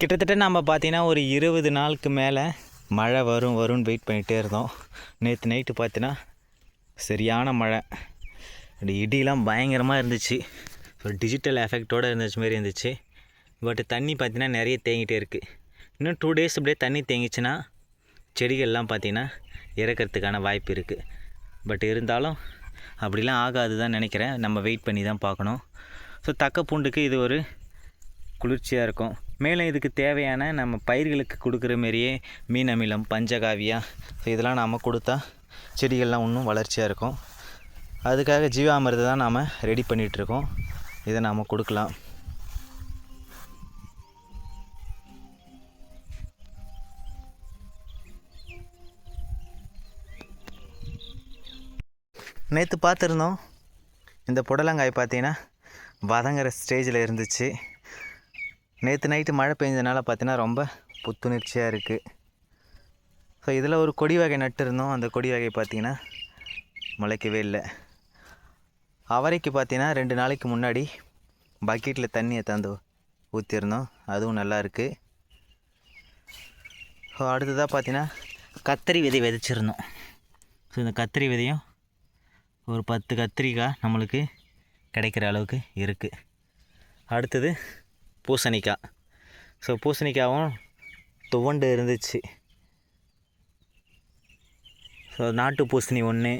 கிட்டத்தட்ட நம்ம பார்த்தீங்கன்னா ஒரு இருபது நாளுக்கு மேலே மழை வரும் வரும்னு வெயிட் பண்ணிகிட்டே இருந்தோம். நேற்று நைட்டு பார்த்தீங்கன்னா சரியான மழை. அப்படி இடிலாம் பயங்கரமாக இருந்துச்சு. ஒரு டிஜிட்டல் எஃபெக்டோடு இருந்துச்சு மாரி இருந்துச்சு. பட் தண்ணி பார்த்தீங்கன்னா நிறைய தேங்கிட்டே இருக்குது இன்னும் டூ டேஸ் அப்படியே தண்ணி தேங்கிச்சுன்னா செடிகள்லாம் பார்த்திங்கன்னா இறக்கிறதுக்கான வாய்ப்பு இருக்குது பட் இருந்தாலும் அப்படிலாம் ஆகாது தான் நினைக்கிறேன். நம்ம வெயிட் பண்ணி தான் பார்க்கணும். ஸோ தக்க பூண்டுக்கு இது ஒரு குளிர்ச்சியாக இருக்கும். மேலும் இதுக்கு தேவையான நம்ம பயிர்களுக்கு கொடுக்குற மாரியே மீன் அமிலம் பஞ்சகாவியா ஸோ இதெல்லாம் நாம் கொடுத்தா செடிகள்லாம் இன்னும் வளர்ச்சியாக இருக்கும். அதுக்காக ஜீவாமிரதை தான் நாம் ரெடி பண்ணிகிட்ருக்கோம் இதை நாம் கொடுக்கலாம். நேற்று பார்த்துருந்தோம் இந்த புடலங்காய் பார்த்தீங்கன்னா வதங்குற ஸ்டேஜில் இருந்துச்சு. நேற்று நைட்டு மழை பெஞ்சதுனால பார்த்தீங்கன்னா ரொம்ப புத்துணர்ச்சியாக இருக்குது ஸோ இதில் ஒரு கொடி வகை நட்டுருந்தோம் அந்த கொடி வகை பார்த்தீங்கன்னா முளைக்கவே இல்லை. அவரைக்கு பார்த்தீங்கன்னா ரெண்டு நாளைக்கு முன்னாடி பக்கெட்டில் தண்ணியை தந்து ஊற்றிருந்தோம் அதுவும் நல்லா இருக்குது ஸோ அடுத்ததாக பார்த்தீங்கன்னா கத்திரி விதை விதைச்சிருந்தோம். ஸோ இந்த கத்திரி விதையும் ஒரு பத்து கத்திரிக்காய் நம்மளுக்கு கிடைக்கிற அளவுக்கு இருக்குது அடுத்தது பூசணிக்காய். ஸோ பூசணிக்காவும் துவண்டு இருந்துச்சு. ஸோ நாட்டு பூசணி ஒன்று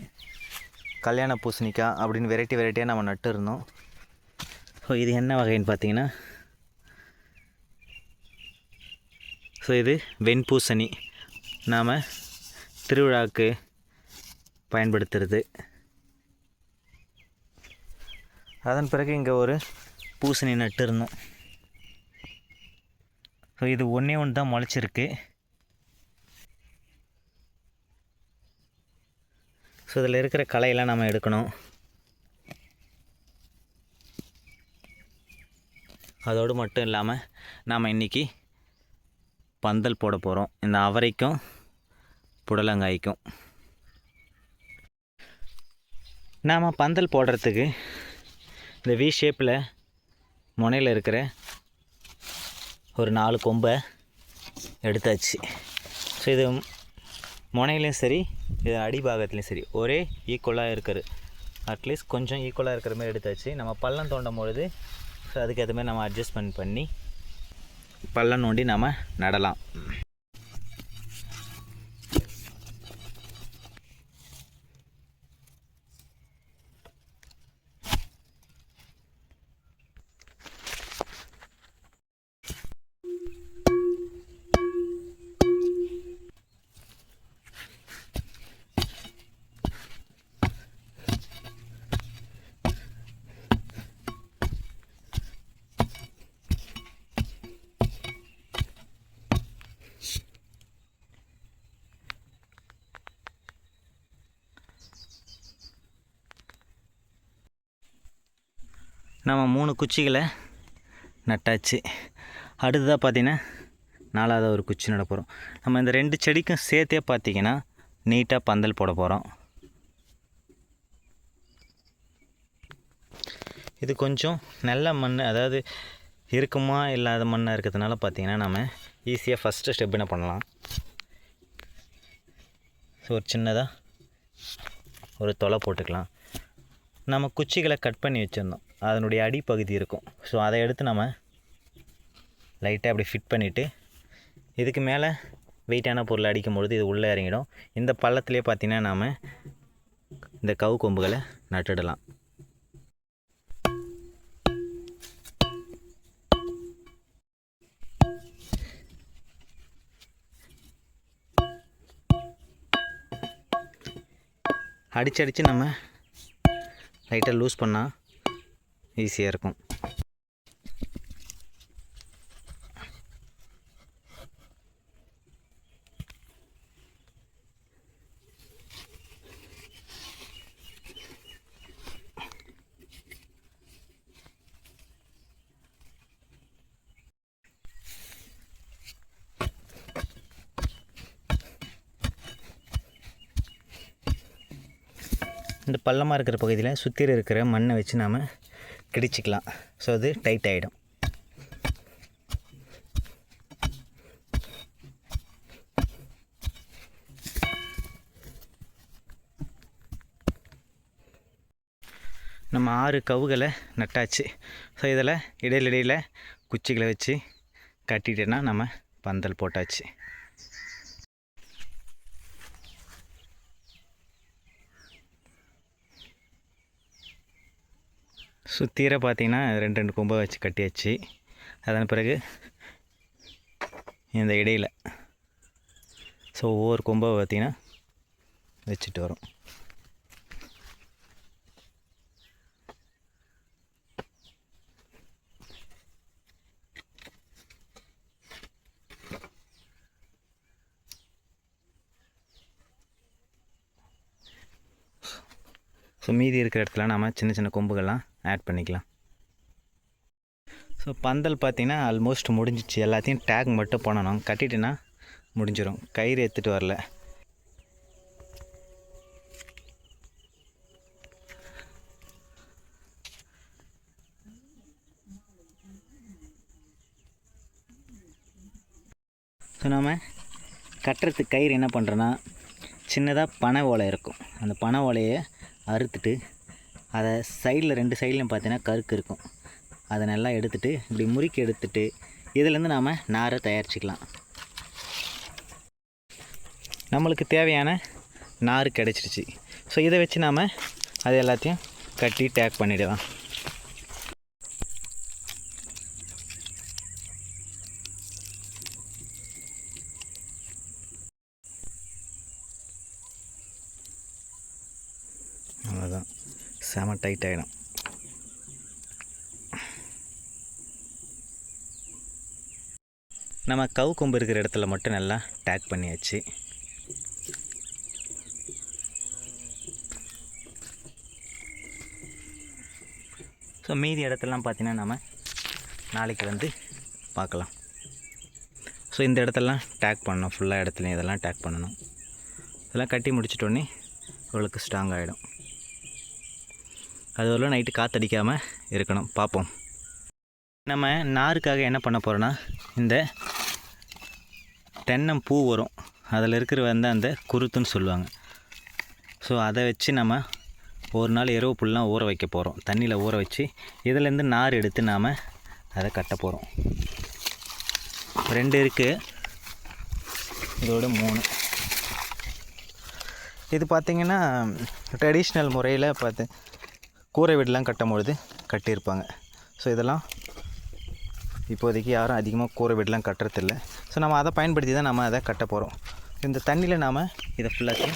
கல்யாண பூசணிக்காய் அப்படின்னு வெரைட்டி வெரைட்டியாக நம்ம நட்டு இருந்தோம். ஸோ இது என்ன வகைன்னு பார்த்தீங்கன்னா ஸோ இது வெண்பூசணி. நாம் திருவிழாவுக்கு பயன்படுத்துறது. அதன் பிறகு இங்கே ஒரு பூசணி நட்டு இருந்தோம். ஸோ இது ஒன்றே ஒன்று தான் முளைச்சிருக்கு. ஸோ இதில் இருக்கிற களையெல்லாம் நம்ம எடுக்கணும். அதோடு மட்டும் இல்லாமல் நாம் இன்றைக்கி பந்தல் போட போகிறோம். இந்த அவரைக்கும் புடலங்காய்க்கும். நாம் பந்தல் போடுறதுக்கு இந்த வி ஷேப்பில் முனையில் இருக்கிற ஒரு நாலு கொம்பை எடுத்தாச்சு. ஸோ இது முனையிலையும் சரி இது அடிபாகத்துலேயும் சரி ஒரே ஈக்குவலாக இருக்கிற அட்லீஸ்ட் கொஞ்சம் ஈக்குவலாக இருக்கிற மாதிரி எடுத்தாச்சு. நம்ம பள்ளம் தோண்டும் பொழுது ஸோ அதுக்கேற்ற மாதிரி நம்ம அட்ஜஸ்ட்மெண்ட் பண்ணி பள்ளம் நோண்டி நம்ம நடலாம். நம்ம மூணு குச்சிகளை நட்டாச்சு. அடுத்ததாக பார்த்தீங்கன்னா நாலாவது ஒரு குச்சி நட போகிறோம் நம்ம இந்த ரெண்டு செடிக்கும் சேர்த்தே பார்த்தீங்கன்னா நீட்டாக பந்தல் போட போகிறோம் இது கொஞ்சம் நல்ல மண் அதாவது இருக்குமா இல்லாத மண்ணாக இருக்கிறதுனால பார்த்தீங்கன்னா நம்ம ஈஸியாக ஃபஸ்ட்டு ஸ்டெப் என்ன பண்ணலாம். ஸோ ஒரு சின்னதாக ஒரு தொலை போட்டுக்கலாம். நம்ம குச்சிகளை கட் பண்ணி வச்சுருந்தோம். அதனுடைய அடிப்பகுதி இருக்கும். ஸோ அதை எடுத்து நம்ம லைட்டாக அப்படி ஃபிட் பண்ணிவிட்டு இதுக்கு மேலே வெயிட்டான பொருள் அடிக்கும் பொழுது இது உள்ளே இறங்கிடும். இந்த பள்ளத்துலேயே பார்த்தீங்கன்னா நாம் இந்த கவு கொம்புகளை நட்டுடலாம். அடிச்சு அடித்து நம்ம லைட்டாக லூஸ் பண்ணால் ஈஸியாக இருக்கும். இந்த பள்ளமாக இருக்கிற பகுதியில் சுற்றி இருக்கிற மண்ணை வச்சு நாம் கிடிச்சிக்கலாம். ஸோ அது டைட் ஆகிடும் நம்ம ஆறு கவுகளை நட்டாச்சு. ஸோ இதில் இடையிலடையில் குச்சிகளை வச்சு கட்டிட்டேன்னா நம்ம பந்தல் போட்டாச்சு. சுத்தீர பார்த்தீங்கன்னா ரெண்டு ரெண்டு கொம்பை வச்சு கட்டியாச்சு. அதன் பிறகு இந்த இடையில் ஸோ ஒவ்வொரு கொம்பை பார்த்திங்கன்னா வச்சுட்டு வரும். ஸோ மீதி இருக்கிற இடத்துல நம்ம சின்ன சின்ன கொம்புகள்லாம் ஆட் பண்ணிக்கலாம். ஸோ பந்தல் பார்த்தீங்கன்னா ஆல்மோஸ்ட் முடிஞ்சிச்சு. எல்லாத்தையும் டேக் மட்டும் பண்ணணும். கட்டிட்டுனா முடிஞ்சிடும் கயிறு எடுத்துகிட்டு வரல. ஸோ நாம் கட்டுறதுக்கு கயிறு என்ன பண்ணுறோன்னா சின்னதாக பனை ஓலை இருக்கும். அந்த பனை ஓலையை அறுத்துட்டு அதை சைடில் ரெண்டு சைட்லையும் பார்த்தீங்கன்னா கருக்கு இருக்கும். அதை நல்லா எடுத்துகிட்டு இப்படி முறுக்கி எடுத்துட்டு இதுலேருந்து நாம் நாரை தயாரிச்சுக்கலாம். நம்மளுக்கு தேவையான நார் கிடச்சிருச்சு. ஸோ இதை வச்சு நாம் அது எல்லாத்தையும் கட்டி டேக் பண்ணிடலாம். அவ்வளோதான் செம டைட் ஆகிடும் நம்ம கவு கொம்பு இருக்கிற இடத்துல மட்டும் நல்லா டேக் பண்ணியாச்சு. ஸோ மீதி இடத்துலலாம் பார்த்தீங்கன்னா நம்ம நாளைக்கு வந்து பார்க்கலாம் ஸோ இந்த இடத்தெல்லாம் டேக் பண்ணணும். ஃபுல்லாக இடத்துலையும் இதெல்லாம் டேக் பண்ணணும். இதெல்லாம் கட்டி முடிச்சிட்டோன்னே அவளுக்கு ஸ்ட்ராங் ஆகிடும் அது வரலாம் நைட்டு காற்றடிக்காமல் இருக்கணும். பார்ப்போம் நம்ம நாருக்காக என்ன பண்ண போகிறோன்னா இந்த தென்னம் பூ வரும். அதில் இருக்கிற வந்து அந்த குருத்துன்னு சொல்லுவாங்க. ஸோ அதை வச்சு நம்ம ஒரு நாள் எருவு புல்லாம் ஊற வைக்க போகிறோம் தண்ணியில் ஊற வச்சு இதுலேருந்து நார் எடுத்து நாம் அதை கட்ட போகிறோம் ரெண்டு இருக்குது இதோட மூணு. இது பார்த்திங்கன்னா ட்ரெடிஷ்னல் முறையில் பார்த்து கூரை வீடெலாம் கட்டும் பொழுது கட்டியிருப்பாங்க. ஸோ இதெல்லாம் இப்போதைக்கு யாரும் அதிகமாக கூரை வீடெலாம் கட்டுறதில்ல. ஸோ நம்ம அதை பயன்படுத்தி தான் நம்ம அதை கட்ட போகிறோம் இந்த தண்ணியில் நாம் இதை ஃபுல்லாக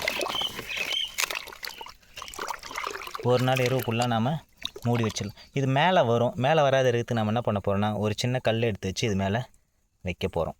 ஒரு நாள் இரவு ஃபுல்லாக நாம் மூடி வச்சிடலாம். இது மேலே வரும். மேலே வராத இருக்கிறதுக்கு நம்ம என்ன பண்ண போகிறோம்னா ஒரு சின்ன கல் எடுத்து வச்சு இது மேலே வைக்க போகிறோம்